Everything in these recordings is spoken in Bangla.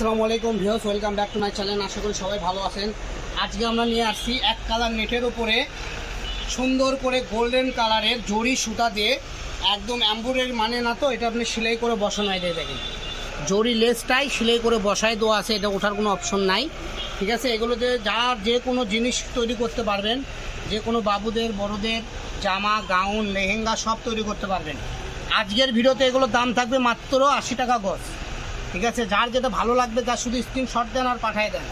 আসসালামু আলাইকুম views welcome back to my channel. আশা করি সবাই ভালো আছেন। আজকে আমরা নিয়ে আসছি এক কালার নেটের উপরে সুন্দর করে গোল্ডেন কালারের জরি সুতা দিয়ে একদম অ্যাম্বুরের মানে না তো, এটা আপনি সেলাই করে বসানো হয় দেখেন। জরি লেসটাই সেলাই করে বসায় দেওয়া আছে, এটা ওঠার কোনো অপশন নাই। ঠিক আছে, এগুলোতে যার যে কোনো জিনিস তৈরি করতে পারবেন, যে কোনো বাবুদের, বড়দের, জামা, গাউন, লেহেঙ্গা সব তৈরি করতে পারবেন। আজকের ভিডিওতে এগুলোর দাম থাকবে মাত্র আশি টাকা গজ। ঠিক আছে, যার যেটা ভালো লাগবে তার শুধু স্ক্রিনশট দেন আর পাঠিয়ে দেন।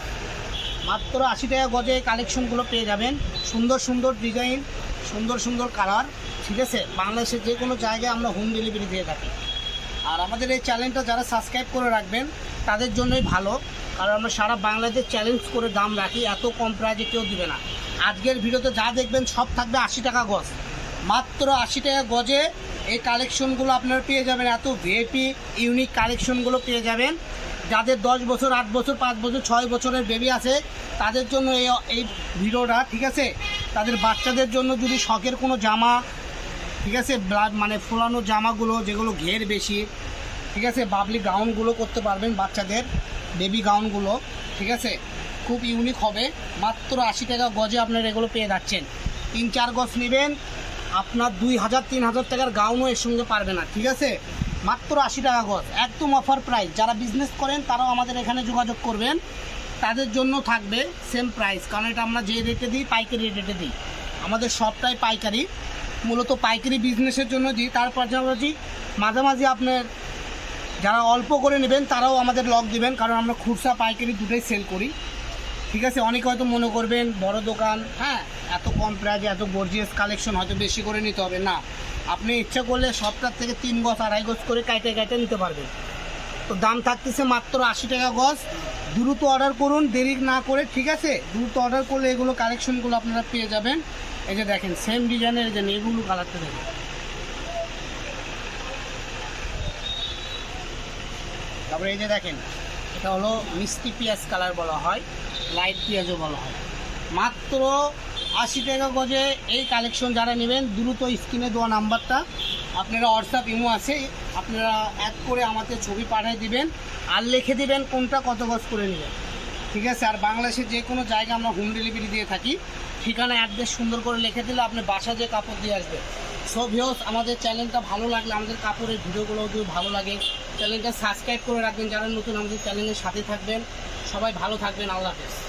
মাত্র আশি টাকা গজে কালেকশনগুলো পেয়ে যাবেন। সুন্দর সুন্দর ডিজাইন সুন্দর সুন্দর কালার ঠিক আছে? বাংলাদেশের যে কোনো জায়গায় আমরা হোম ডেলিভারি দিয়ে থাকি। আর আমাদের এই চ্যানেলটা যারা সাবস্ক্রাইব করে রাখবেন, তাদের জন্যই ভালো। কারণ আমরা সারা বাংলাদেশ চ্যালেঞ্জ করে দাম রাখি, এত কম প্রাইজে কেউ দিবে না। আজকের ভিডিওতে যা দেখবেন, সব থাকবে আশি টাকা গজ। মাত্র আশি টাকা গজে এই কালেকশনগুলো আপনারা পেয়ে যাবেন, এত ভিআইপি ইউনিক কালেকশনগুলো পেয়ে যাবেন। যাদের দশ বছর, আট বছর, পাঁচ বছর, ছয় বছরের বেবি আছে, তাদের জন্য এই এই ভিডিওটা, ঠিক আছে? তাদের বাচ্চাদের জন্য যদি শখের কোনো জামা, ঠিক আছে? মানে ফোলানো জামাগুলো যেগুলো ঘের বেশি, ঠিক আছে? বাবলি গাউনগুলো করতে পারবেন বাচ্চাদের বেবি গাউনগুলো ঠিক আছে? খুব ইউনিক হবে। মাত্র আশি টাকা গজে আপনারা এগুলো পেয়ে যাচ্ছেন। তিন, চার গজ নেবেন আপনার দুই হাজার, তিন হাজার টাকার গাউনও এর সঙ্গে পারবে না, ঠিক আছে? মাত্র আশি টাকা গজ। একদম অফার প্রাইস যারা বিজনেস করেন, তারাও আমাদের এখানে যোগাযোগ করবেন। তাদের জন্য থাকবে সেম প্রাইস কারণ এটা আমরা যে রেটে দিই, পাইকারি রেটে দিই। আমাদের সবটাই পাইকারি। মূলত পাইকারি বিজনেসের জন্য দিই। তার পাশাপাশি মাঝামাঝি আপনার যারা অল্প করে নেবেন, তারাও আমাদের লক দিবেন। কারণ আমরা খুচরা পাইকারি দুটোই সেল করি। ঠিক আছে, অনেকে হয়তো মনে করবেন, বড় দোকান হ্যাঁ এত কম প্রাইজে এত গর্জিয়াস কালেকশন হয়তো বেশি করে নিতে হবে। না, আপনি ইচ্ছা করলে সপ্তাহ থেকে তিন গজ, আড়াই গজ করে কাইটে কাইটে নিতে পারবেন। তো দাম থাকতেছে মাত্র আশি টাকা গজ। দ্রুত অর্ডার করুন, দেরি না করে, ঠিক আছে? দ্রুত অর্ডার করলে এগুলো কালেকশনগুলো আপনারা পেয়ে যাবেন। এই যে দেখেন সেম ডিজাইনের এই যে এগুলো কালারটা দেখেন। তারপরে এই যে দেখেন এটা হলো মিষ্টি পেঁয়াজ কালার বলা হয়, লাইট পেঁয়াজও বলা হয়। মাত্র আশি টাকা গজে এই কালেকশন যারা নেবেন, দ্রুত স্ক্রিনে দেওয়া নাম্বারটা, আপনারা হোয়াটসঅ্যাপ ইমো আছে, আপনারা অ্যাড করে আমাদের ছবি পাঠিয়ে দিবেন, আর লিখে দিবেন কোনটা কত গজ করে নেবেন। ঠিক আছে? আর বাংলাদেশের যে কোনো জায়গায় আমরা হোম ডেলিভারি দিয়ে থাকি, ঠিকানা অ্যাড্রেস সুন্দর করে লিখে দিলে আপনি বাসা যে কাপড় দিয়ে আসবে সো ভিওস আমাদের চ্যানেলটা ভালো লাগলে আমাদের কাপড়ের ভিডিওগুলো যদি ভালো লাগে, চ্যানেলটা সাবস্ক্রাইব করে রাখবেন। যারা নতুন, আমাদের চ্যানেলের সাথে থাকবেন। সবাই ভালো থাকবেন। আল্লাহ হাফেজ।